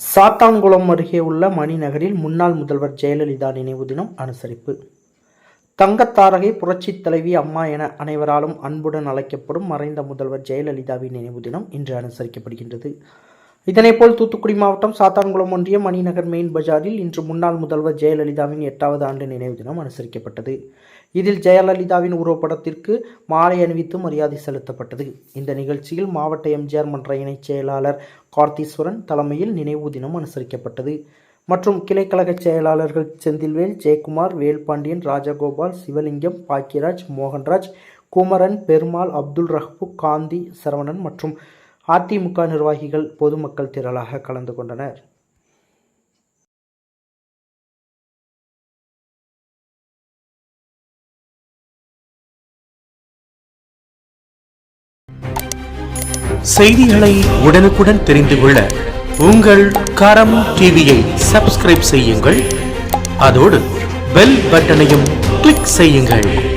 சாத்தான்குளம் அருகே உள்ள மணிநகரில் முன்னாள் முதல்வர் ஜெயலலிதா நினைவு தினம் அனுசரிப்பு. தங்கத்தாரகை புரட்சி தலைவி அம்மா என அனைவராலும் அன்புடன் அழைக்கப்படும் மறைந்த முதல்வர் ஜெயலலிதாவின் நினைவு தினம் இன்று அனுசரிக்கப்படுகின்றது. இதனைப்போல் தூத்துக்குடி மாவட்டம் சாத்தான்குளம் ஒன்றிய மணிநகர் மெயின் பஜாரில் இன்று முன்னாள் முதல்வர் ஜெயலலிதாவின் எட்டாவது ஆண்டு நினைவு தினம் அனுசரிக்கப்பட்டது. இதில் ஜெயலலிதாவின் உருவப்படத்திற்கு மாலை அணிவித்து மரியாதை செலுத்தப்பட்டது. இந்த நிகழ்ச்சியில் மாவட்ட எம்ஜிஆர் மன்ற இணைச் செயலாளர் கார்த்தீஸ்வரன் தலைமையில் நினைவு தினம் அனுசரிக்கப்பட்டது. மற்றும் கிளைக்கழக செயலாளர்கள் செந்தில்வேல் ஜெயக்குமார் வேல்பாண்டியன் ராஜகோபால் சிவலிங்கம் பாக்கியராஜ் மோகன்ராஜ் குமரன் பெருமாள் அப்துல் ரஹ்பு காந்தி சரவணன் மற்றும் அதிமுக நிர்வாகிகள் பொதுமக்கள் திரளாக கலந்து கொண்டனர். செய்திகளை உடனுக்குடன் தெரிந்து கொள்ள உங்கள் கரம் டிவியை சப்ஸ்கிரைப் செய்யுங்கள். அதோடு பெல் பட்டனையும் கிளிக் செய்யுங்கள்.